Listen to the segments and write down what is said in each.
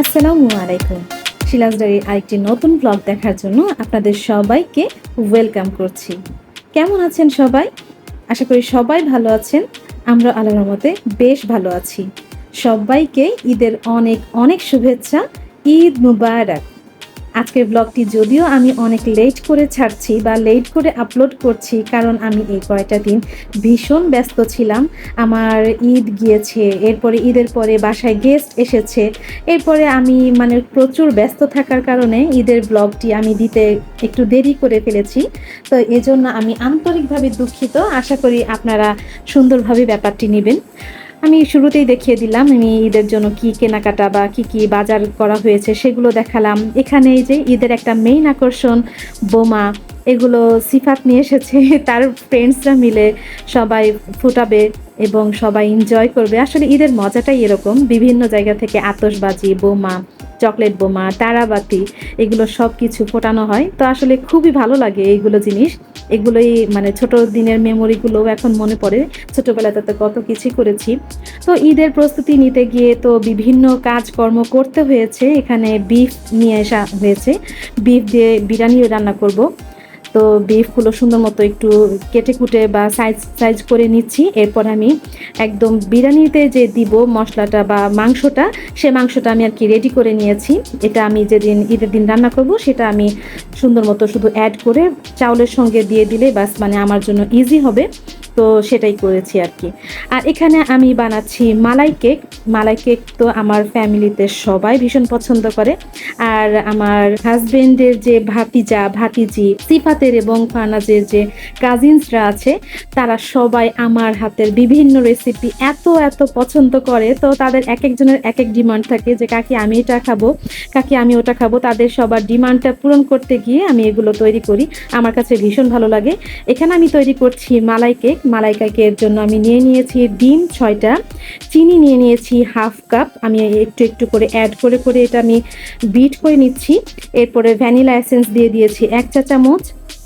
আসসালামু আলাইকুম। শিলাস ডায়ের আরেকটি নতুন ব্লগ দেখার জন্য আপনাদের সবাইকে ওয়েলকাম করছি। কেমন আছেন সবাই? আশা করি সবাই ভালো আছেন। আমরা আল্লাহর রহমতে বেশ ভালো আছি। সবাইকে ঈদের অনেক অনেক শুভেচ্ছা। ঈদ মুবারক। আজকের ব্লগটি যদিও আমি অনেক লেট করে ছাড়ছি বা লেট করে আপলোড করছি, কারণ আমি এই কয়টা দিন ভীষণ ব্যস্ত ছিলাম। আমার ঈদ গিয়েছে, এরপরে ঈদের পরে বাসায় গেস্ট এসেছে, এরপরে আমি মানে প্রচুর ব্যস্ত থাকার কারণে ঈদের ব্লগটি আমি দিতে একটু দেরি করে ফেলেছি। তো এজন্য আমি আন্তরিকভাবে দুঃখিত। আশা করি আপনারা সুন্দরভাবে ব্যাপারটি নেবেন। আমি শুরুতেই দেখিয়ে দিলাম আমি ঈদের জন্য কি কেনাকাটা বা কি কি বাজার করা হয়েছে, সেগুলো দেখালাম। এখানে যে ঈদের একটা মেইন আকর্ষণ, বোমা, এগুলো সিফাত নিয়ে এসেছে। তার ফ্রেন্ডসরা মিলে সবাই ফুটাবে এবং সবাই এনজয় করবে। আসলে ঈদের মজাটাই এরকম। বিভিন্ন জায়গা থেকে আতসবাজি বোমা চকলেট বোমা, তারাবাতি, এগুলো সব কিছু ফোটানো হয়। তো আসলে খুবই ভালো লাগে এইগুলো জিনিস। এগুলোই মানে ছোট দিনের মেমোরিগুলো এখন মনে পড়ে। ছোটবেলাতে তো কত কিছু করেছি। তো ঈদের প্রস্তুতি নিতে গিয়ে তো বিভিন্ন কাজকর্ম করতে হয়েছে। এখানে বিফ নিয়ে আসা হয়েছে। বিফ দিয়ে বিরিয়ানিও রান্না করব। তো বিফগুলো সুন্দর মতো একটু কেটে কুটে বা সাইজ সাইজ করে নিচ্ছি। এরপর আমি একদম বিরিয়ানিতে যে দিব মশলাটা বা মাংসটা, সে মাংসটা আমি আর কি রেডি করে নিয়েছি। এটা আমি যেদিন, ঈদের দিন রান্না করব, সেটা আমি সুন্দর মতো শুধু অ্যাড করে চাউলের সঙ্গে দিয়ে দিলে বাস মানে আমার জন্য ইজি হবে। তো সেটাই করেছি আর কি। আর এখানে আমি বানাচ্ছি মালাই কেক মালাই কেক তো আমার ফ্যামিলিতে সবাই ভীষণ পছন্দ করে। আর আমার হাজবেন্ডের যে ভাতিজা, ভাতিজি সিফাতের এবং ফানাজের যে কাজিনসরা আছে, তারা সবাই আমার হাতের বিভিন্ন রেসিপি এত এত পছন্দ করে। তো তাদের এক একজনের এক এক ডিমান্ড থাকে যে, কাকি, আমি এটা খাব, কাকি, আমি ওটা খাব। তাদের সবার ডিমান্ডটা পূরণ করতে গিয়ে আমি এগুলো তৈরি করি। আমার কাছে ভীষণ ভালো লাগে। এখানে আমি তৈরি করছি মালাই কেক মালাই কেকের জন্য আমি নিয়ে নিয়েছি ডিম ছয়টা, চিনি নিয়ে নিয়েছি হাফ কাপ আমি একটু একটু করে অ্যাড করে করে এটা আমি বিট করে নিচ্ছি। এরপরে ভ্যানিলা এসেন্স দিয়ে দিয়েছি এক চা চামচ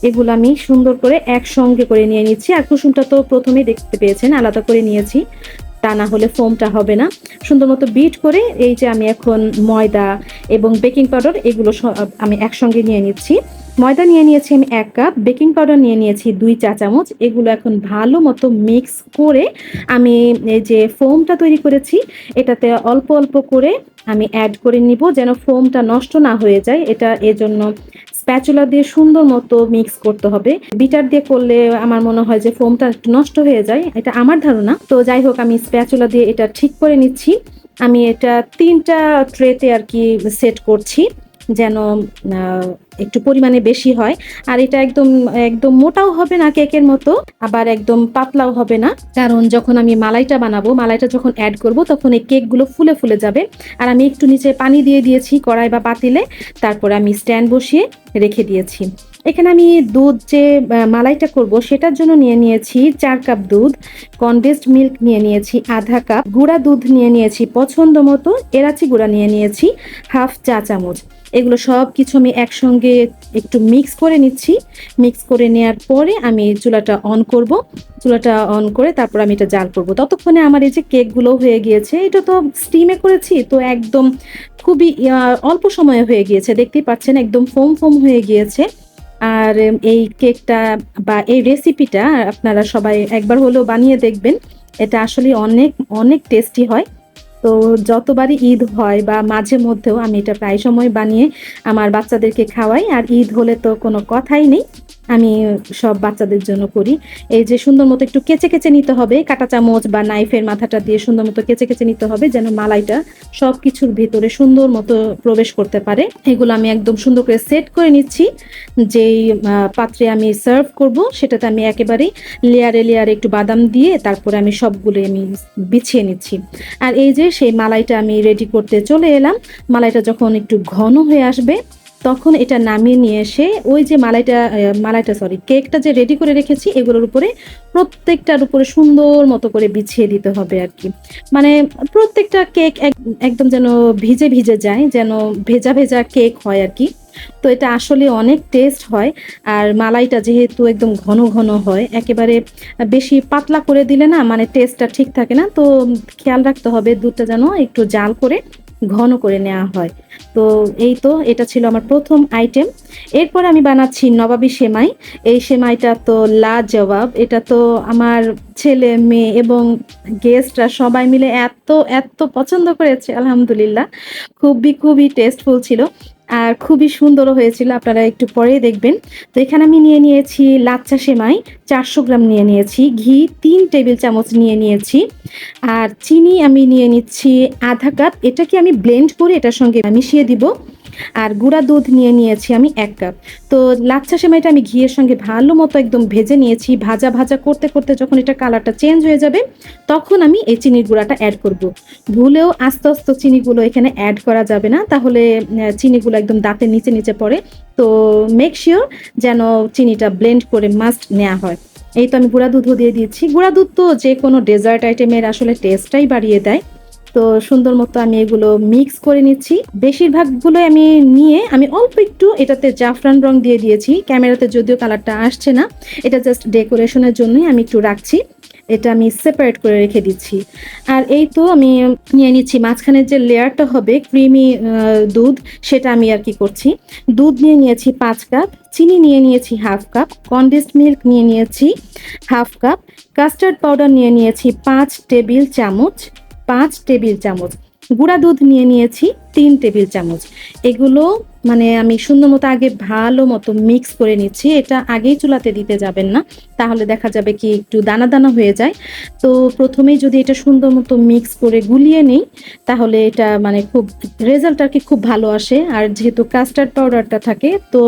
এগুলো আমি সুন্দর করে একসঙ্গে করে নিয়ে নিচ্ছি। আর কুসুমটা তো প্রথমেই দেখতে পেয়েছেন, আলাদা করে নিয়েছি। তা না হলে ফোমটা হবে না। সুন্দর মতো বিট করে এই যে আমি এখন ময়দা এবং বেকিং পাউডার এগুলো আমি একসঙ্গে নিয়ে নিচ্ছি। ময়দা নিয়ে নিয়েছি আমি এক কাপ বেকিং পাউডার নিয়ে নিয়েছি দুই চা চামচ। এগুলো এখন ভালো মতো মিক্স করে আমি এই যে ফোমটা তৈরি করেছি, এটাতে অল্প অল্প করে আমি অ্যাড করে নিব যেন ফোমটা নষ্ট না হয়ে যায়। এটা এজন্য স্প্যাচুলা দিয়ে সুন্দর মতো মিক্স করতে হবে। বিটার দিয়ে করলে আমার মনে হয় যে ফোমটা নষ্ট হয়ে যায়, এটা আমার ধারণা। তো যাই হোক, আমি স্প্যাচুলা দিয়ে এটা ঠিক করে নিচ্ছি। আমি এটা তিনটা ট্রেতে আর কি সেট করছি। যেন একটু পরিমাণে বেশি হয়। আর এটা একদম একদম মোটাও হবে না কেকের মতো, আবার একদম পাতলাও হবে না। কারণ যখন আমি মালাইটা বানাবো, মালাইটা যখন অ্যাড করব, তখন এই কেকগুলো ফুলে ফুলে যাবে। আর আমি একটু নিচে পানি দিয়ে দিয়েছি কড়াই বা পাতিলে, তারপরে আমি স্ট্যান্ড বসিয়ে রেখে দিয়েছি। এখানে আমি দুধ যে মালাইটা করব সেটার জন্য নিয়ে নিয়েছি চার কাপ দুধ কনডেন্সড মিল্ক নিয়ে নিয়েছি আধা কাপ, গুঁড়া দুধ নিয়ে নিয়েছি পছন্দ মতো, এলাচি গুঁড়া নিয়ে নিয়েছি হাফ চা চামচ। এগুলো সব কিছু আমি একসঙ্গে একটু মিক্স করে নিচ্ছি। মিক্স করে নেওয়ার পরে আমি চুলাটা অন করব। চুলাটা অন করে তারপর আমি এটা জাল করব। ততক্ষণে আমার এই যে কেকগুলো হয়ে গিয়েছে, এটা তো স্টিমে করেছি, তো একদম খুবই অল্প সময়ে হয়ে গিয়েছে। দেখতেই পাচ্ছেন একদম ফোম ফোম হয়ে গিয়েছে। আর এই কেকটা বা এই রেসিপিটা আপনারা সবাই একবার হলেও বানিয়ে দেখবেন। এটা আসলে অনেক অনেক টেস্টি হয়। তো যতবারই ঈদ হয় বা মাঝে মধ্যেও আমি এটা প্রায় সময় বানিয়ে আমার বাচ্চাদেরকে খাওয়াই। আর ঈদ হলে তো কোনো কথাই নেই। আমি সব বাচ্চাদের জন্য করি। এই যে সুন্দর মতো একটু কেচে কেচে নিতে হবে, কাঁটা চামচ বা নাইফের মাথাটা দিয়ে সুন্দর মতো কেচে কেচে নিতে হবে যেন মালাইটা সব কিছুর ভিতরে সুন্দর মতো প্রবেশ করতে পারে। এগুলো আমি একদম সুন্দর করে সেট করে নিচ্ছি। যেই পাত্রে আমি সার্ভ করব সেটাতে আমি একেবারেই লেয়ারে লেয়ারে একটু বাদাম দিয়ে তারপরে আমি সবগুলো আমি বিছিয়ে নিচ্ছি। আর এই যে সেই মালাইটা আমি রেডি করতে চলে এলাম। মালাইটা যখন একটু ঘন হয়ে আসবে তখন এটা নামিয়ে নিয়ে এসে ওই যে মালাইটা মালাইটা সরি কেকটা যে রেডি করে রেখেছি, এগুলোর উপরে প্রত্যেকটার উপরে সুন্দর মতো করে বিছিয়ে দিতে হবে আর কি। মানে প্রত্যেকটা কেক একদম যেন ভিজে ভিজে যায়, যেন ভেজা ভেজা কেক হয় আর কি। তো এটা আসলে অনেক টেস্ট হয়, আর মালাইটা যেহেতু একদম ঘন ঘন হয়, একেবারে বেশি পাতলা করে দিলে না মানে টেস্টটা ঠিক থাকে না, তো খেয়াল রাখতে হবে দুধটা যেন একটু জাল করে। ঘন করে নেওয়া হয়। তো এই তো, এটা ছিল আমার প্রথম আইটেম এরপর আমি বানাচ্ছি নবাবী সেমাই। এই সেমাইটা তো লা জবাব এটা তো আমার ছেলে, মেয়ে এবং গেস্টরা সবাই মিলে এত এত পছন্দ করেছে, আলহামদুলিল্লাহ। খুবই খুবই টেস্টফুল ছিল। আর খুবই সুন্দরও হয়েছিল, আপনারা একটু পরে দেখবেন। তো এখানে আমি নিয়ে নিয়েছি লাচ্চা সেমাই, চারশো গ্রাম নিয়ে নিয়েছি, ঘি, তিন টেবিল চামচ নিয়ে নিয়েছি। আর চিনি আমি নিয়ে নিচ্ছি আধা কাপ এটাকে আমি ব্লেন্ড করে এটার সঙ্গে মিশিয়ে দিব? আর গুঁড়া দুধ নিয়ে নিয়েছি আমি এক কাপ। তো লাচ্ছা সেমাইটা আমি ঘিয়ের সঙ্গে ভালো মতো একদম ভেজে নিয়েছি। ভাজা ভাজা করতে করতে যখন এটা কালারটা চেঞ্জ হয়ে যাবে, তখন আমি এই চিনির গুঁড়াটা অ্যাড করব। ভুলেও আস্তে আস্তে চিনিগুলো এখানে অ্যাড করা যাবে না। তাহলে চিনিগুলো একদম দাঁতের নিচে নিচে পড়ে। তো মেক শিওর যেন চিনিটা ব্লেন্ড করে মাস্ট নেওয়া হয়। এই তো আমি গুঁড়া দুধও দিয়ে দিয়েছি। গুঁড়া দুধ তো যে কোনো ডেজার্ট আইটেমের আসলে টেস্টটাই বাড়িয়ে দেয়। তো সুন্দর মতো আমি এগুলো মিক্স করে নিচ্ছি। বেশিরভাগগুলো আমি নিয়ে আমি অল্প একটু এটাতে জাফরান রং দিয়ে দিয়েছি। ক্যামেরাতে যদিও কালারটা আসছে না। এটা জাস্ট ডেকোরেশনের জন্যই আমি একটু রাখছি। এটা আমি সেপারেট করে রেখে দিচ্ছি। আর এই তো আমি নিয়ে নিচ্ছি। মাঝখানের যে লেয়ারটা হবে ক্রিমি দুধ, সেটা আমি আর কি করছি। দুধ নিয়ে নিয়েছি পাঁচ কাপ, চিনি নিয়ে নিয়েছি হাফ কাপ কন্ডেন্সড মিল্ক নিয়ে নিয়েছি হাফ কাপ কাস্টার্ড পাউডার নিয়ে নিয়েছি পাঁচ টেবিল চামচ পাঁচ টেবিল চামচ গুঁড়া দুধ নিয়ে নিয়েছি। তিন টেবিল চামচ। এগুলো মানে আমি সুন্দর মতো আগে ভালো মতো মিক্স করে নিচ্ছি। এটা আগেই চুলাতে দিতে যাবেন না। তাহলে দেখা যাবে কি একটু দানা দানা হয়ে যায়। তো প্রথমেই যদি এটা সুন্দর মতো মিক্স করে গুলিয়ে নেই, তাহলে এটা মানে খুব রেজাল্ট আর কি খুব ভালো আসে। আর যেহেতু কাস্টার্ড পাউডারটা থাকে, তো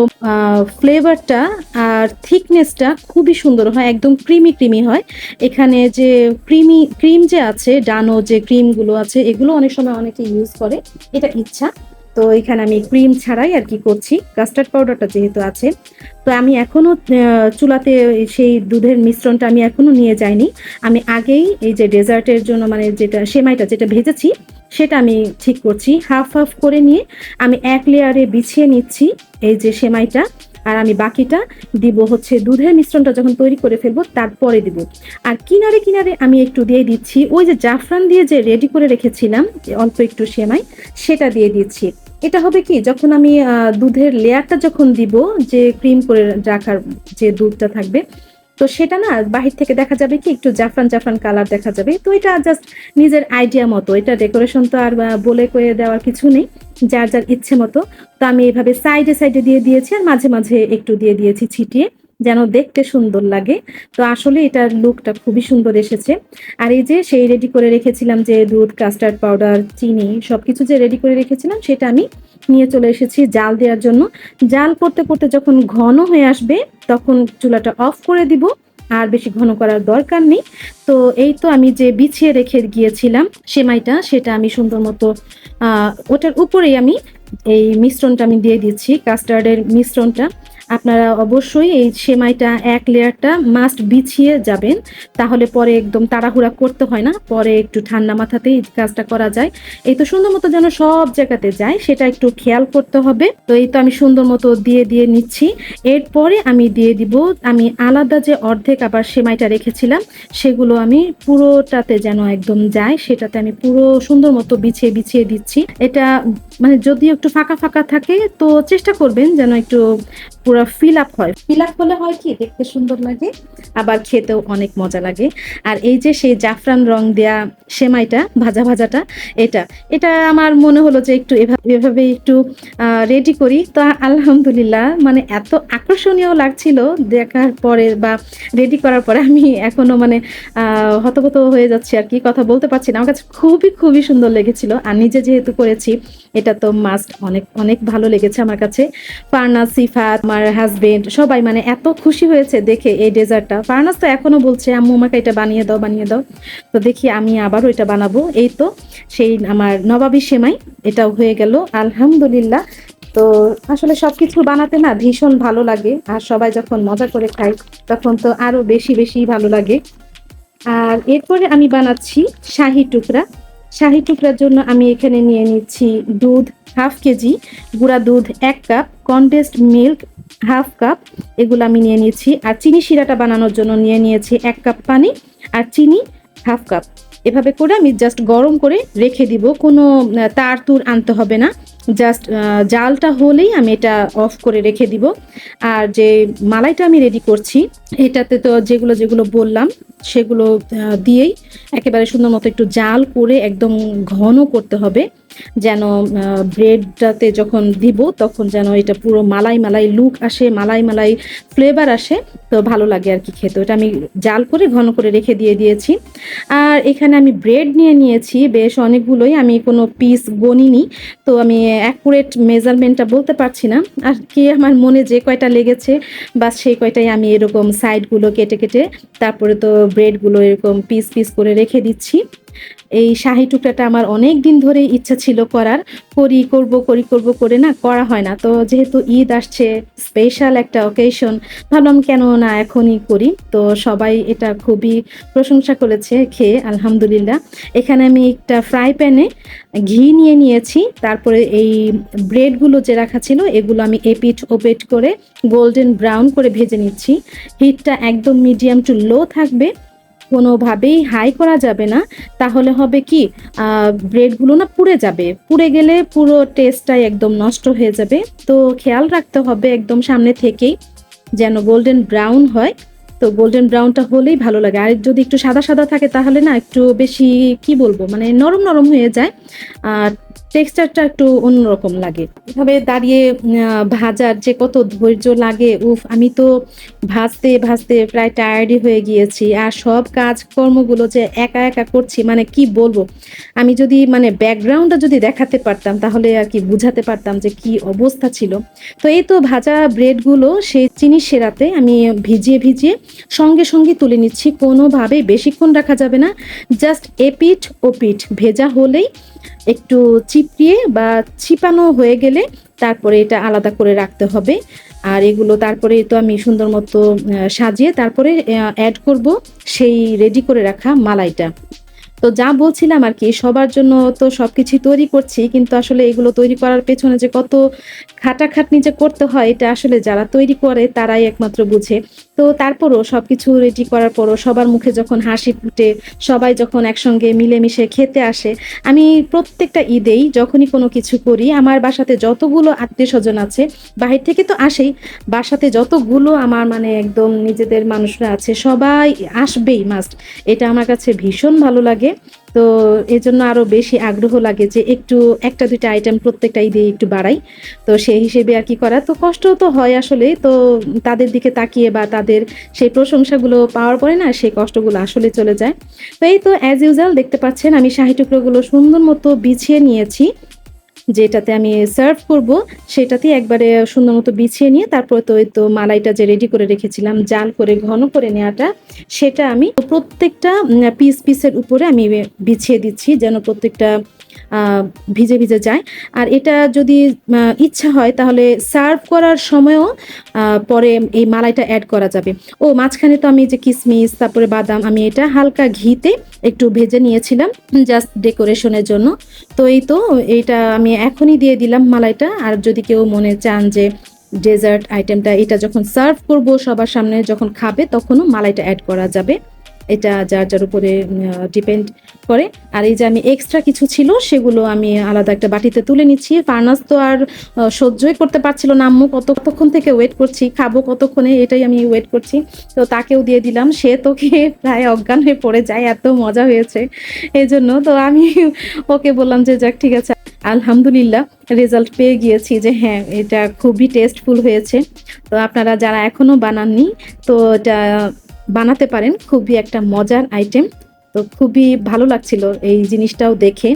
ফ্লেভারটা আর থিকনেসটা খুবই সুন্দর হয়, একদম ক্রিমি ক্রিমি হয়। এখানে যে ক্রিমি ক্রিম যে আছে, ডানো যে ক্রিমগুলো আছে, এগুলো অনেক সময় অনেকে ইউজ করে। এটা ইচ্ছা। তো এখানে আমি ক্রিম ছাড়াই আর কি করছি। কাস্টার্ড পাউডারটা যেহেতু আছে। তো আমি এখনও আহ, চুলাতে সেই দুধের মিশ্রণটা আমি এখনও নিয়ে যাইনি। আমি আগেই এই যে ডেজার্টের জন্য মানে যেটা সেমাইটা যেটা ভেজেছি সেটা আমি ঠিক করছি। হাফ হাফ করে নিয়ে আমি এক লেয়ারে বিছিয়ে নিচ্ছি এই যে সেমাইটা। আর আমি বাকিটা দিব হচ্ছে দুধের মিশ্রণটা যখন তৈরি করে ফেলব, তারপরে দিব। আর কিনারে কিনারে আমি একটু দিয়ে দিচ্ছি, ওই যে জাফরান দিয়ে যে রেডি করে রেখেছিলাম অল্প একটু সেমাই, সেটা দিয়ে দিচ্ছি। এটা হবে কি, যখন আমি দুধের লেয়ারটা যখন দিব, যে ক্রিম করে রাখার যে দুধটা থাকবে তো সেটা না বাহির থেকে দেখা যাবে কি একটু জাফরান জাফরান কালার দেখা যাবে। তো এটা জাস্ট নিজের আইডিয়া মতো, এটা ডেকোরেশন তো আর বলে কয়ে দেওয়ার কিছু নেই, যার যার ইচ্ছে মতো। তো আমি এভাবে সাইডে সাইডে দিয়ে দিয়েছি আর মাঝে মাঝে একটু দিয়ে দিয়েছি ছিটিয়ে। যেন দেখতে সুন্দর লাগে। তো আসলে এটার লুকটা খুবই সুন্দর এসেছে। আর এই যে সেই রেডি করে রেখেছিলাম যে দুধ কাস্টার্ড পাউডার চিনি সবকিছু যে রেডি করে রেখেছিলাম সেটা আমি নিয়ে চলে এসেছি জাল দেওয়ার জন্য। জাল করতে করতে যখন ঘন হয়ে আসবে তখন চুলাটা অফ করে দিব। আর বেশি ঘন করার দরকার নেই। তো এই তো আমি যে বিছিয়ে রেখে গিয়েছিলাম সেমাইটা, সেটা আমি সুন্দর মতো ওটার উপরেই আমি এই মিশ্রণটা আমি দিয়ে দিচ্ছি কাস্টার্ডের মিশ্রণটা। আপনারা অবশ্যই এই সেমাইটা এক লেয়ারটা মাস্ট বিছিয়ে যাবেন। তাহলে পরে একদম তাড়াহুড়া করতে হয় না, পরে একটু ঠান্ডা মাথাতেই কাজটা করা যায়। এই তো সুন্দর মতো যেন সব জায়গাতে যায়, সেটা একটু খেয়াল করতে হবে। তো এই তো আমি সুন্দর মতো দিয়ে দিয়ে নিচ্ছি। এরপরে আমি দিয়ে দিব, আমি আলাদা যে অর্ধেক আবার সেমাইটা রেখেছিলাম, সেগুলো আমি পুরোটাতে যেন একদম যায়, সেটাতে আমি পুরো সুন্দর মতো বিছিয়ে বিছিয়ে দিচ্ছি। এটা মানে যদি একটু ফাঁকা ফাঁকা থাকে, তো চেষ্টা করবেন যেন একটু পুরো ফিল আপ হয়। ফিল আপ হলে হয় কি? দেখতে সুন্দর লাগে আবার খেতেও অনেক মজা লাগে। আর এই যে সেই জাফরান রং দেয়া সেমাইটা ভাজা ভাজাটা এটা এটা আমার মনে হলো যে একটু এভাবে একটু রেডি করি। তো আলহামদুলিল্লাহ মানে এত আকর্ষণীয় লাগছিল দেখার পরে বা রেডি করার পরে আমি এখনও মানে আহ, হতভত হয়ে যাচ্ছি আর কি। কথা বলতে পারছি না। আমার কাছে খুবই খুবই সুন্দর লেগেছিল। আর নিজে যেহেতু করেছি এটা তো মাস্ট অনেক অনেক ভালো লেগেছে আমার কাছে। ফারনাস সিফাত আমার হাজবেন্ড সবাই মানে এত খুশি হয়েছে দেখে এই ডেজার্টটা। ফারনাস তো এখনও বলছে, আম্মু, আমাকে এটা বানিয়ে দাও বানিয়ে দাও। তো দেখি আমি আবারও এটা বানাবো। এই তো, সেই আমার নবাবী সেমাই, এটাও হয়ে গেল। আলহামদুলিল্লাহ। তো আসলে সবকিছু বানাতে না ভীষণ ভালো লাগে। আর সবাই যখন মজা করে খায়, তখন তো আরও বেশি বেশি ভালো লাগে। আর এরপরে আমি বানাচ্ছি শাহি টুকরা। শাহি টুকরার জন্য আমি এখানে নিয়ে নিচ্ছি দুধ হাফ কেজি, গুঁড়া দুধ এক cup condensed milk half cup, এগুলো আমি নিয়ে নিয়েছি আর চিনি শিরাটা বানানোর জন্য নিয়ে নিয়েছি এক কাপ পানি আর চিনি হাফ কাপ। এভাবে করে আমি জাস্ট গরম করে রেখে দিব। কোনো তার তুর আনতে হবে না। জাস্ট জালটা হলেই আমি এটা অফ করে রেখে দিব। আর যে মালাইটা আমি রেডি করছি, এটাতে তো যেগুলো যেগুলো বললাম, সেগুলো দিয়েই একেবারে সুন্দর মতো একটু জাল করে একদম ঘন করতে হবে। যেন ব্রেডটাতে যখন দিব তখন যেন এটা পুরো মালাই মালাই লুক আসে, মালাই মালাই ফ্লেভার আসে, তো ভালো লাগে আর কি খেতে। ওটা আমি জাল করে ঘন করে রেখে দিয়ে দিয়েছি। আর এখানে আমি ব্রেড নিয়ে নিয়েছি, বেশ অনেকগুলোই, আমি কোনো পিস গনিনি, তো আমি অ্যাকুরেট মেজারমেন্টটা বলতে পারছি না। আর কি আমার মনে যে কয়টা লেগেছে, বা সেই কয়টাই আমি এরকম সাইডগুলো কেটে কেটে তারপরে তো ব্রেডগুলো এরকম পিস পিস করে রেখে দিচ্ছি। এই শাহি টুকরাটা আমার অনেক দিন ধরে ইচ্ছা ছিল করার। করি, করব করি, করব করে না, করা হয় না। তো যেহেতু ঈদ আসছে স্পেশাল একটা অকেশন ভাবলাম কেন না এখনই করি। তো সবাই এটা খুবই প্রশংসা করেছে, খেয়ে, আলহামদুলিল্লাহ। এখানে আমি একটা ফ্রাই প্যানে ঘি নিয়ে নিয়েছি। তারপরে এই ব্রেডগুলো যে রাখা ছিল, এগুলো আমি এপিট ওপেট করে গোল্ডেন ব্রাউন করে ভেজে নিচ্ছি। হিটটা একদম মিডিয়াম টু লো থাকবে। কোনোভাবেই হাই করা যাবে না। তাহলে হবে কি ব্রেডগুলো না পুড়ে যাবে। পুড়ে গেলে পুরো টেস্টটাই একদম নষ্ট হয়ে যাবে। তো খেয়াল রাখতে হবে একদম সামনে থেকেই যেন গোল্ডেন ব্রাউন হয়। তো গোল্ডেন ব্রাউনটা হলেই ভালো লাগে। আর যদি একটু সাদা সাদা থাকে তাহলে না একটু বেশি, কি বলব মানে নরম নরম হয়ে যায়। আর টেক্সচারটা একটু অন্যরকম লাগে। এভাবে দাঁড়িয়ে ভাজার যে কত ধৈর্য লাগে, উফ, আমি তো ভাজতে ভাজতে প্রায় টায়ার্ডই হয়ে গিয়েছি। আর সব কাজ কর্মগুলো যে একা একা করছি মানে কি বলব? আমি যদি মানে ব্যাকগ্রাউন্ডটা যদি দেখাতে পারতাম, তাহলে আর কি বুঝাতে পারতাম যে কি অবস্থা ছিল। তো এই তো ভাজা ব্রেডগুলো সেই চিনি সেরাতে আমি ভিজিয়ে ভিজিয়ে সঙ্গে সঙ্গে তুলে নিচ্ছি। কোনোভাবেই বেশিক্ষণ রাখা যাবে না। জাস্ট এপিঠ পিঠ ভেজা হলেই একটু চিপড়িয়ে বা ছিপানো হয়ে গেলে তারপরে এটা আলাদা করে রাখতে হবে। আর এগুলো তারপরে তো আমি সুন্দর মতো সাজিয়ে তারপরে অ্যাড করব সেই রেডি করে রাখা মালাইটা। তো যা বলছিলাম আর কি, সবার জন্য তো সবকিছু তৈরি করছি, কিন্তু আসলে এগুলো তৈরি করার পেছনে যে কত খাটাখাটনি যে করতে হয়, এটা আসলে যারা তৈরি করে তারাই একমাত্র বুঝে। তো তারপরও সবকিছু রেডি করার পরও সবার মুখে যখন হাসি ফুটে, সবাই যখন একসঙ্গে মিলেমিশে খেতে আসে, আমি প্রত্যেকটা ঈদেই যখনই কোনো কিছু করি, আমার বাসাতে যতগুলো আত্মীয় স্বজন আছে, বাহির থেকে তো আসেই, বাসাতে যতগুলো আমার মানে একদম নিজেদের মানুষরা আছে, সবাই আসবেই মাস্ট এটা আমার কাছে ভীষণ ভালো লাগে। তো এই জন্য আরও বেশি আগ্রহ লাগে যে একটু একটা দুইটা আইটেম প্রত্যেকটা ঈদে একটু বাড়াই। তো সেই হিসেবে আর কি করা। তো কষ্ট তো হয় আসলে। তো তাদের দিকে তাকিয়ে বা তাদের সেই প্রশংসাগুলো পাওয়ার পরে না সেই কষ্টগুলো আসলে চলে যায়। তো এই তো অ্যাজ ইউজাল দেখতে পাচ্ছেন আমি শাহি টুকরোগুলো সুন্দর মতো বিছিয়ে নিয়েছি। যেটাতে আমি সার্ভ করব সেটাতে একবারে সুন্দর মতো বিছিয়ে নিয়ে তারপরে তো তো মালাইটা যে রেডি করে রেখেছিলাম, জাল করে, ঘন করে নেওয়াটা, সেটা আমি প্রত্যেকটা পিস পিসের উপরে আমি বিছিয়ে দিচ্ছি, যেন প্রত্যেকটা ভিজে ভিজে যায়। আর এটা যদি ইচ্ছা হয় তাহলে সার্ভ করার সময়ও পরে এই মালাইটা অ্যাড করা যাবে। ও, মাঝখানে তো আমি যে কিসমিস, তারপরে বাদাম, আমি এটা হালকা ঘিতে একটু ভেজে নিয়েছিলাম জাস্ট ডেকোরেশনের জন্য। তো এই তো, এইটা আমি এখনই দিয়ে দিলাম মালাইটা। আর যদি কেউ মনে চান যে ডেজার্ট আইটেমটা এটা যখন সার্ভ করব সবার সামনে যখন খাবে, তখনও মালাইটা অ্যাড করা যাবে। এটা যার যার উপরে ডিপেন্ড করে। আর এই যে আমি এক্সট্রা কিছু ছিল, সেগুলো আমি আলাদা একটা বাটিতে তুলে নিচ্ছি। ফার্নাস তো আর সহ্যই করতে পারছিল না। আম্মু কত, কতক্ষণ থেকে ওয়েট করছি, খাব কতক্ষণে, এটাই আমি ওয়েট করছি। তো তাকেও দিয়ে দিলাম। সে তো প্রায় অজ্ঞান হয়ে পড়ে যায়, এত মজা হয়েছে। এই জন্য তো আমি ওকে বললাম যে, যাক, ঠিক আছে। আলহামদুলিল্লাহ রেজাল্ট পেয়ে গিয়েছি যে হ্যাঁ এটা খুবই টেস্টফুল হয়েছে। তো আপনারা যারা এখনও বানাননি, তো এটা বানাতে পারেন, খুবই একটা মজার আইটেম তো খুবই ভালো লাগছিল এই জিনিসটাও দেখে।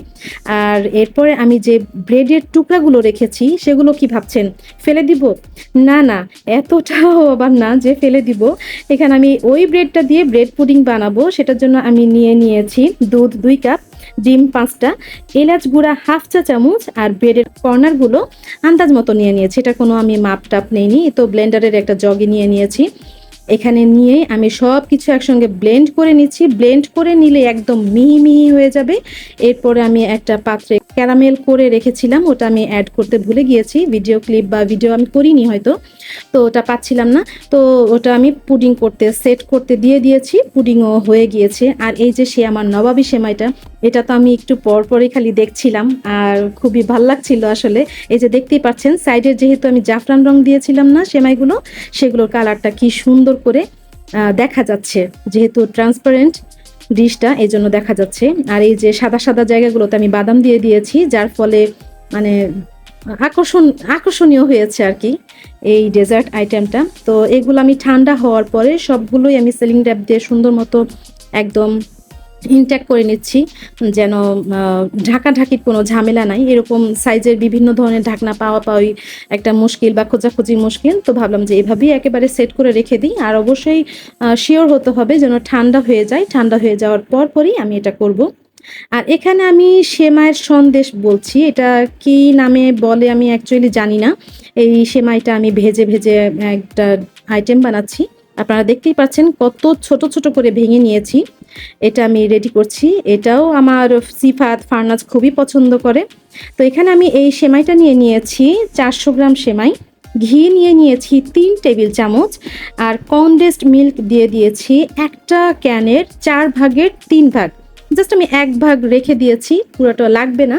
আর এরপরে আমি যে ব্রেডের টুকরাগুলো রেখেছি, সেগুলো কি ভাবছেন? ফেলে দিব? না না, এতটাও আবার না যে ফেলে দিব। এখানে আমি ওই ব্রেডটা দিয়ে ব্রেড পুডিং বানাবো, সেটার জন্য আমি নিয়ে নিয়েছি দুধ দুই কাপ ডিম পাঁচটা, এলাচ গুঁড়া হাফ চা চামচ, আর ব্রেডের কর্নারগুলো আন্দাজ মতো নিয়ে নিয়েছি। এটা কোনো আমি মাপ টাপ নেইনি, তো ব্লেন্ডারের একটা জগে নিয়ে নিয়েছি। এখানে নিয়ে আমি সব কিছু একসঙ্গে ব্লেন্ড করে নিচ্ছি। ব্লেন্ড করে নিলে একদম মিহি মিহি হয়ে যাবে। এরপরে আমি একটা পাত্রে ক্যারামেল করে রেখেছিলাম। ওটা আমি অ্যাড করতে ভুলে গিয়েছি। ভিডিও ক্লিপ বা ভিডিও আমি করিনি হয়তো। তো ওটা পাচ্ছিলাম না। তো ওটা আমি পুডিং করতে সেট করতে দিয়ে দিয়েছি। পুডিংও হয়ে গিয়েছে। আর এই যে সে আমার নবাবী সেমাইটা এটা তো আমি একটু পর পরই খালি দেখছিলাম আর খুবই ভালো লাগছিল আসলে। এই যে দেখতেই পাচ্ছেন, সাইডের যেহেতু আমি জাফরান রং দিয়েছিলাম না সেমাইগুলো, সেগুলোর কালারটা কি সুন্দর করে দেখা যাচ্ছে। যেহেতু ট্রান্সপারেন্ট ডিশটা এই জন্য দেখা যাচ্ছে। আর এই যে সাদা সাদা জায়গাগুলোতে আমি বাদাম দিয়ে দিয়েছি, যার ফলে মানে আকর্ষণ, আকর্ষণীয় হয়েছে আর কি এই ডেজার্ট আইটেমটা তো এগুলো আমি ঠান্ডা হওয়ার পরে সবগুলোই আমি সেলিং ট্যাপ দিয়ে সুন্দর মতো একদম ইনট্যাক্ট করে নিচ্ছি যেন আহ, ঢাকাঢাকির কোনো ঝামেলা নাই। এরকম সাইজের বিভিন্ন ধরনের ঢাকনা পাওয়া পাওয়াই একটা মুশকিল বা খোঁজাখুঁজি মুশকিল। তো ভাবলাম যে এভাবেই একেবারে সেট করে রেখে দিই। আর অবশ্যই শিওর হতে হবে যেন ঠান্ডা হয়ে যায়। ঠান্ডা হয়ে যাওয়ার পর পরই আমি এটা করব। আর এখানে আমি সেমাইয়ের সন্দেশ বলছি। এটা কি নামে বলে আমি অ্যাকচুয়ালি জানি না। এই সেমাইটা আমি ভেজে ভেজে একটা আইটেম বানাচ্ছি। আপনারা দেখতেই পাচ্ছেন কত ছোট ছোট করে ভেঙে নিয়েছি। এটা আমি রেডি করছি। এটাও আমার সিফাত ফার্নাজ খুবই পছন্দ করে। তো এখানে আমি এই সেমাইটা নিয়ে নিয়েছি, চারশো গ্রাম সেমাই। ঘি নিয়ে নিয়েছি তিন টেবিল চামচ আর কনডেসড মিল্ক দিয়ে দিয়েছি একটা ক্যানের চার ভাগের তিন ভাগ। জাস্ট আমি এক ভাগ রেখে দিয়েছি, পুরোটা লাগবে না।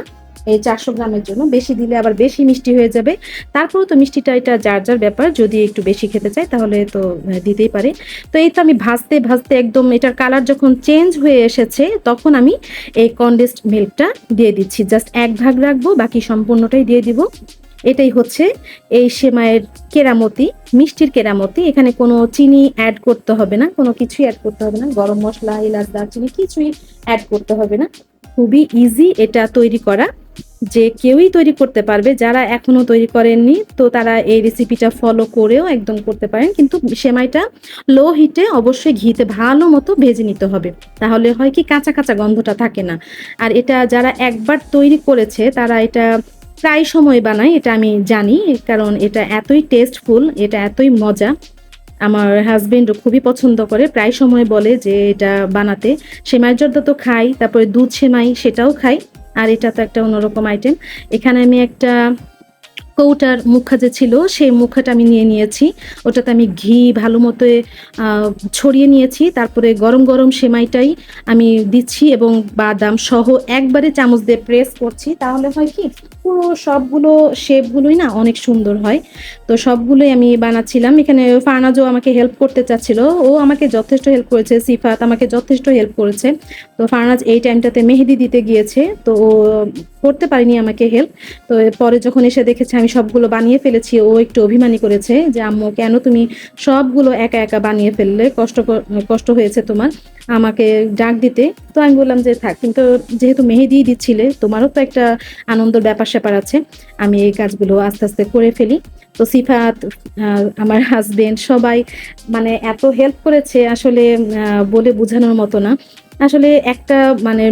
এই চারশো গ্রামের জন্য। বেশি দিলে আবার বেশি মিষ্টি হয়ে যাবে। তারপরেও তো মিষ্টিটা এটা যার যার ব্যাপার, যদি একটু বেশি খেতে চাই তাহলে তো দিতেই পারে। তো এই তো আমি ভাজতে ভাজতে একদম এটার কালার যখন চেঞ্জ হয়ে এসেছে, তখন আমি এই কনডেসড মিল্কটা দিয়ে দিচ্ছি। জাস্ট এক ভাগ রাখব, বাকি সম্পূর্ণটাই দিয়ে দিব। এটাই হচ্ছে এই সেমাইয়ের কেরামতি, মিষ্টির কেরামতি। এখানে কোনো চিনি অ্যাড করতে হবে না, কোনো কিছুই অ্যাড করতে হবে না। গরম মশলা, এলাচ, দারচিনি কিছুই অ্যাড করতে হবে না। খুবই ইজি এটা তৈরি করা। যে কেউই তৈরি করতে পারবে, যারা এখনও তৈরি করেননি, তো তারা এই রেসিপিটা ফলো করেও একদম করতে পারেন। কিন্তু সেমাইটা লো হিটে অবশ্যই ঘিতে ভালো মতো ভেজে নিতে হবে। তাহলে হয় কি কাঁচা কাঁচা গন্ধটা থাকে না। আর এটা যারা একবার তৈরি করেছে, তারা এটা প্রায় সময় বানায়, এটা আমি জানি, কারণ এটা এতই টেস্টফুল এটা এতই মজা। আমার হাজবেন্ডও খুবই পছন্দ করে, প্রায় সময় বলে যে এটা বানাতে। সেমাই জর্দা তো খাই, তারপরে দুধ সেমাই, সেটাও খাই। আর এটা তো একটা অন্যরকম আইটেম এখানে আমি একটা কৌটার মুখা যে ছিল, সেই মুখাটা আমি নিয়ে নিয়েছি। ওটাতে আমি ঘি ভালো মতো ছড়িয়ে নিয়েছি। তারপরে গরম গরম সেমাইটাই আমি দিচ্ছি এবং বাদাম সহ একবারে চামচ দিয়ে প্রেস করছি। তাহলে হয় কি, পুরো সবগুলো শেপগুলোই না অনেক সুন্দর হয়। তো সবগুলোই আমি বানাচ্ছিলাম। এখানে ফারনাজও আমাকে হেল্প করতে চাচ্ছিল। ও আমাকে যথেষ্ট হেল্প করেছে, সিফাত আমাকে যথেষ্ট হেল্প করেছে। তো ফারনাজ এই টাইমটাতে মেহেদি দিতে গিয়েছে। তো করতে পারিনি আমাকে হেল্প তো পরে যখন এসে দেখেছে আমি সবগুলো বানিয়ে ফেলেছি। ও একটু অভিমানী করেছে যে, আম্মু, কেন তুমি সবগুলো একা একা বানিয়ে ফেললে? কষ্ট কষ্ট হয়েছে তোমার। আমাকে ডাক দিতে। তো আমি বললাম যে, থাক, কিন্তু যেহেতু মেহেদি দিচ্ছিলে, তোমারও তো একটা আনন্দের ব্যাপার স্যাপার আছে। আমি এই কাজগুলো আস্তে আস্তে করে ফেলি। তো সিফাত আমার হাজবেন্ড সবাই মানে এত হেল্প করেছে আসলে বলে বোঝানোর মতো না। আসলে একটা মানে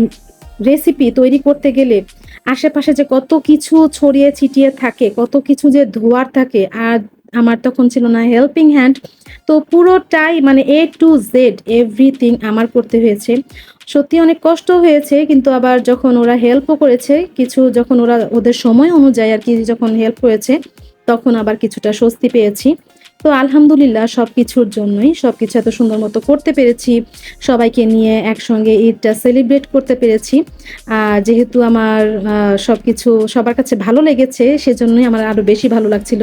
রেসিপি তৈরি করতে গেলে আশেপাশে যে কত কিছু ছড়িয়ে ছিটিয়ে থাকে, কত কিছু যে ধোয়ার থাকে, আর আমার তখন ছিল না হেল্পিং হ্যান্ড তো পুরোটাই মানে এ টু জেড এভরিথিং আমার করতে হয়েছে। সত্যি অনেক কষ্ট হয়েছে, কিন্তু আবার যখন ওরা হেল্পও করেছে, কিছু যখন ওরা, ওদের সময় অনুযায়ী আর কি যখন হেল্প করেছে, তখন আবার কিছুটা স্বস্তি পেয়েছি। তো আলহামদুলিল্লাহ সব কিছুর জন্যই সব কিছু এত সুন্দর মতো করতে পেরেছি। সবাইকে নিয়ে একসঙ্গে ঈদটা সেলিব্রেট করতে পেরেছি। আর যেহেতু আমার সব কিছু সবার কাছে ভালো লেগেছে, সেজন্যই আমার আরও বেশি ভালো লাগছিল।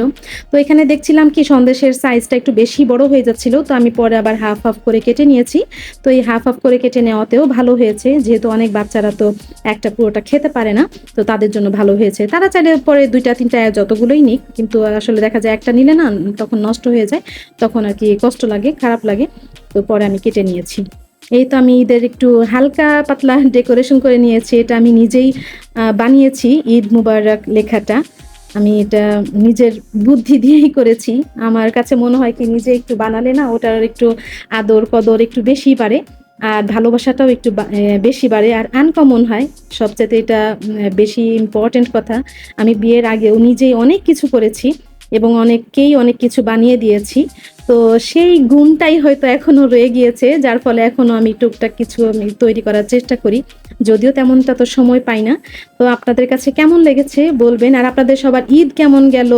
তো এখানে দেখছিলাম কি সন্দেশের সাইজটা একটু বেশি বড় হয়ে যাচ্ছিল, তো আমি পরে আবার হাফ হাফ করে কেটে নিয়েছি। তো এই হাফ হাফ করে কেটে নেওয়াতেও ভালো হয়েছে, যেহেতু অনেক বাচ্চারা তো একটা পুরোটা খেতে পারে না, তো তাদের জন্য ভালো হয়েছে। তারা চাইলে পরে দুইটা, তিনটা যতগুলোই নিক, কিন্তু আসলে দেখা যায় একটা নিলে না, তখন নষ্ট হয়ে যায়, তখন আর কি কষ্ট লাগে, খারাপ লাগে, তো পরে আমি কেটে নিয়েছি। এই তো আমি ঈদের একটু হালকা পাতলা ডেকোরেশন করে নিয়েছি, এটা আমি নিজেই বানিয়েছি, ঈদ মুবারক লেখাটা। আমি এটা নিজের বুদ্ধি দিয়েই করেছি। আমার কাছে মনে হয় কি নিজে একটু বানালে না ওটার একটু আদর কদর একটু বেশি বাড়ে, আর ভালোবাসাটাও একটু বেশি বাড়ে। আর আনকমন হয় সবচেয়ে এটা বেশি ইম্পর্টেন্ট কথা। আমি বিয়ের আগেও নিজেই অনেক কিছু করেছি। এবং অনেককেই অনেক কিছু বানিয়ে দিয়েছি। তো সেই গুণটাই হয়তো এখনও রয়ে গিয়েছে, যার ফলে এখনও আমি টুকটাক কিছু আমি তৈরি করার চেষ্টা করি। যদিও তেমনটা তো সময় পাই না। তো আপনাদের কাছে কেমন লেগেছে বলবেন, আর আপনাদের সবার ঈদ কেমন গেল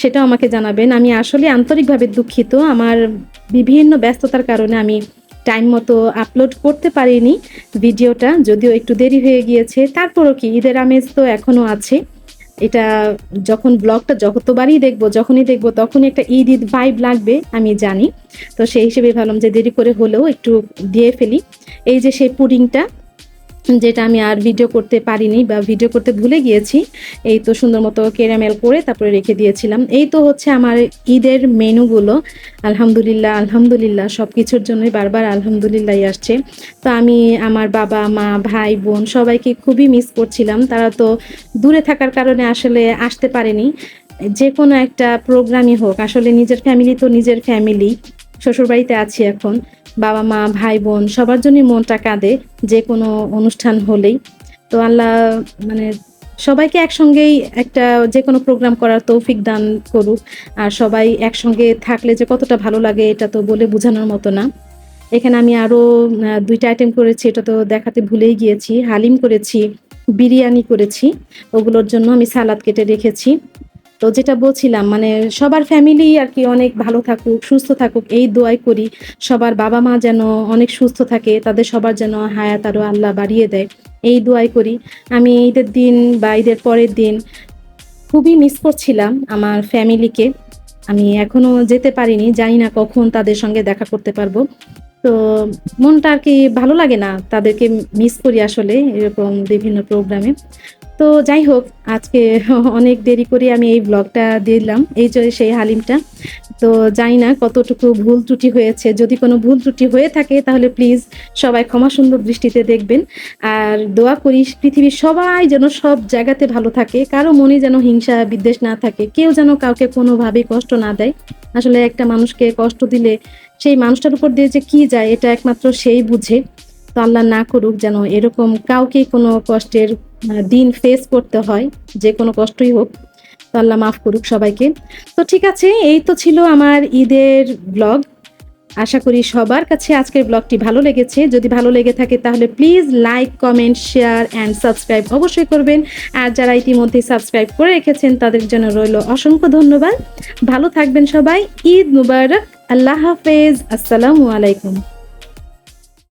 সেটাও আমাকে জানাবেন। আমি আসলে আন্তরিকভাবে দুঃখিত, আমার বিভিন্ন ব্যস্ততার কারণে আমি টাইম মতো আপলোড করতে পারিনি ভিডিওটা, যদিও একটু দেরি হয়ে গিয়েছে। তারপরও কি, ঈদের আমেজ তো এখনও আছে। এটা যখন ব্লগটা যতবারই দেখব, যখনই দেখব, তখনই একটা ঈদ ঈদ ভাইব লাগবে, আমি জানি। তো সেই হিসেবে ভাবলাম যে দেরি করে হলেও একটু দিয়ে ফেলি। এই যে সেই পুডিংটা যেটা আমি আর ভিডিও করতে পারিনি বা ভিডিও করতে ভুলে গিয়েছি, এই তো সুন্দর মতো ক্যারামেল করে তারপরে রেখে দিয়েছিলাম। এই তো হচ্ছে আমার ঈদের মেনুগুলো। আলহামদুলিল্লাহ আলহামদুলিল্লাহ সব কিছুর জন্যই বারবার আলহামদুলিল্লাহ আসছে। তো আমি আমার বাবা, মা, ভাই, বোন সবাইকে খুবই মিস করছিলাম। তারা তো দূরে থাকার কারণে আসলে আসতে পারেনি। যে কোনো একটা প্রোগ্রামই হোক, আসলে নিজের ফ্যামিলি তো নিজের ফ্যামিলি শ্বশুরবাড়িতে আছি এখন। বাবা, মা, ভাই, বোন, সবার জন্যই মনটা কাঁদে যে কোনো অনুষ্ঠান হলেই। তো আল্লাহ মানে সবাইকে একসঙ্গেই একটা যে কোনো প্রোগ্রাম করার তৌফিক দান করুক। আর সবাই একসঙ্গে থাকলে যে কতটা ভালো লাগে এটা তো বলে বোঝানোর মতো না। এখানে আমি আরও দুইটা আইটেম করেছি, এটা তো দেখাতে ভুলেই গিয়েছি। হালিম করেছি, বিরিয়ানি করেছি, ওগুলোর জন্য আমি সালাদ কেটে রেখেছি। তো যেটা বলছিলাম মানে সবার ফ্যামিলি আর কি অনেক ভালো থাকুক, সুস্থ থাকুক, এই দোয়াই করি। সবার বাবা মা যেন অনেক সুস্থ থাকে, তাদের সবার যেন হায়াত আরও আল্লাহ বাড়িয়ে দেয়, এই দোয়াই করি। আমি ঈদের দিন বা ঈদের পরের দিন খুবই মিস করছিলাম আমার ফ্যামিলিকে আমি এখনও যেতে পারিনি, জানি না কখন তাদের সঙ্গে দেখা করতে পারব। তো মনটা আর কি ভালো লাগে না তাদেরকে মিস করি আসলে, এরকম বিভিন্ন প্রোগ্রামে তো যাই হোক, আজকে অনেক দেরি করে আমি এই ব্লগটা দিলাম, এই যে সেই হালিমটা। তো জানি না কতটুকু ভুল ত্রুটি হয়েছে। যদি কোনো ভুল ত্রুটি হয়ে থাকে তাহলে প্লিজ সবাই ক্ষমা সুন্দর দৃষ্টিতে দেখবেন। আর দোয়া করি পৃথিবীর সবাই যেন সব জায়গাতে ভালো থাকে, কারও মনে যেন হিংসা, বিদ্বেষ না থাকে, কেউ যেন কাউকে কোনোভাবেই কষ্ট না দেয়। আসলে একটা মানুষকে কষ্ট দিলে সেই মানুষটার উপর দিয়ে যে কি যায়, এটা একমাত্র সেই বুঝে। তো আল্লাহ না করুক যেন এরকম কাউকে কোনো কষ্টের দিন ফেস করতে হয়, যে কোনো কষ্টই হোক, তো আল্লাহ মাফ করুক সবাইকে। তো ঠিক আছে, এই তো ছিল আমার ঈদের ব্লগ আশা করি সবার কাছে আজকের ব্লগটি ভালো লেগেছে। যদি ভালো লেগে থাকে তাহলে please like comment share and subscribe অবশ্যই করবেন। আর যারা ইতিমধ্যে সাবস্ক্রাইব করে রেখেছেন, তাদের জন্য রইল অসংখ্য ধন্যবাদ। ভালো থাকবেন সবাই। ঈদ মুবারক। আল্লাহ হাফেজ। আসসালামু আলাইকুম।